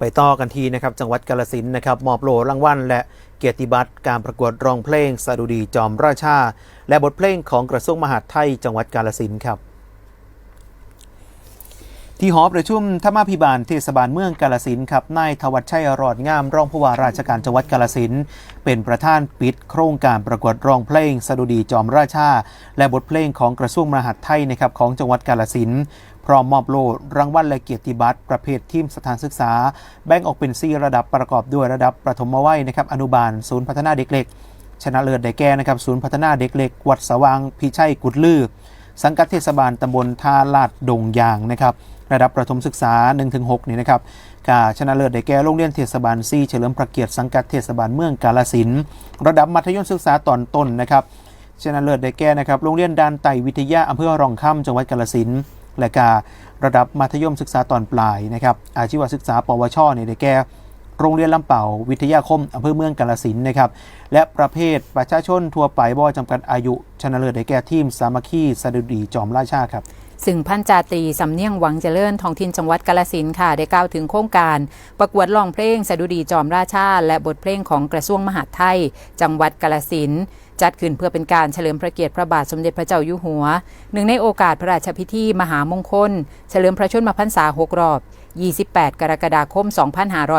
ไปต่อกันทีนะครับจังหวัดกาลสินนะครับมอบโลรางวัลและเกียรติบัตรการประกวดร้องเพลงสดุดีจอมราชา และบทเพลงของกระทรวงมหาดไทยจังหวัดกาลสินครับ ที่หอประชุมธรรมาภิบาลเทศบาลเมืองกาลสินครับนายทวัชชัยรอดงามรองผู้ว่าราชการจังหวัดกาลสินเป็นประธานปิดโครงการประกวดร้องเพลงสดุดีจอมราชา และบทเพลงของกระทรวงมหาดไทยนะครับของจังหวัดกาลสินพร้อมมอบโล่รางวัลและเกียรติบัตรประเภททีมสถานศึกษา แบ่งออกเป็น4ระดับประกอบด้วยระดับประถมวัยนะครับอนุบาล ศูนย์พัฒนาเด็กเล็กชนะเลิศได้แก่นะครับศูนย์พัฒนาเด็กเล็กวัดสว่างพิชัยกุดลือ สังกัดเทศบาลตำบลท่าลาดดงยางนะครับระดับประถมศึกษา 1-6 นี่นะครับกาชนะเลิศได้แก่โรงเรียนเทศบาลซีเฉลิมพระเกียรติสังกัดเทศบาลเมืองกาลสินระดับมัธยมศึกษาตอนต้นนะครับชนะเลิศได้แก่นะครับโรงเรียนดานไตวิทยาอำเภอรองค่ำจังหวัดกาลสินและการะดับมัธยมศึกษาตอนปลายนะครับอาชีวศึกษา ปวชเนี่ยได้แก่ โรงเรียนลำเป่า วิทยาคมอำเภอเมืองกาลสินนะครับ และประเภทประชาชนทั่วไปบ่จำกัดอายุชนะเลิศได้แก่ทีมสามัคคีสดุดีจอมราชาครับซึ่งพันจาตรีสำเนียงหวังเจริญท้องถิ่นจังหวัดกาลสินค่ะ ได้กล่าวถึงโครงการ ประกวดร้องเพลงสดุดีจอมราชา และบทเพลงของกระทรวงมหาดไทย จังหวัดกาลสินจัดขึ้นเพื่อเป็นการเฉลิมพระเกียรติพระบาทสมเด็จพระเจ้าอยู่หัว หนึ่งในโอกาสพระราชพิธีมหามงคล เฉลิมพระชนมพรรษา6รอบ 28 กรกฎาคม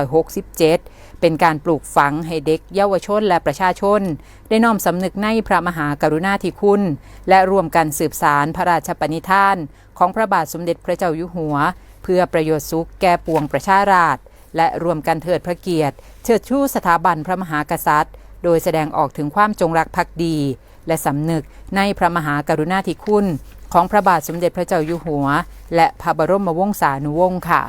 2567 เป็นการปลูกฝังให้เด็กเยาวชนและประชาชน ได้น้อมสำนึกในพระมหากรุณาธิคุณ และร่วมกันสืบสารพระราชปณิธาน ของพระบาทสมเด็จพระเจ้าอยู่หัว เพื่อประโยชน์สุขแก่ปวงประชาราษฎรและรวมกันเทิดพระเกียรติ เชิดชูสถาบันพระมหากษัตริย์ โดยแสดงออกถึงความจงรักภักดี และสำนึกในพระมหากรุณาธิคุณ ของพระบาทสมเด็จพระเจ้าอยู่หัว และพระบรมวงศานุวงศ์ค่ะ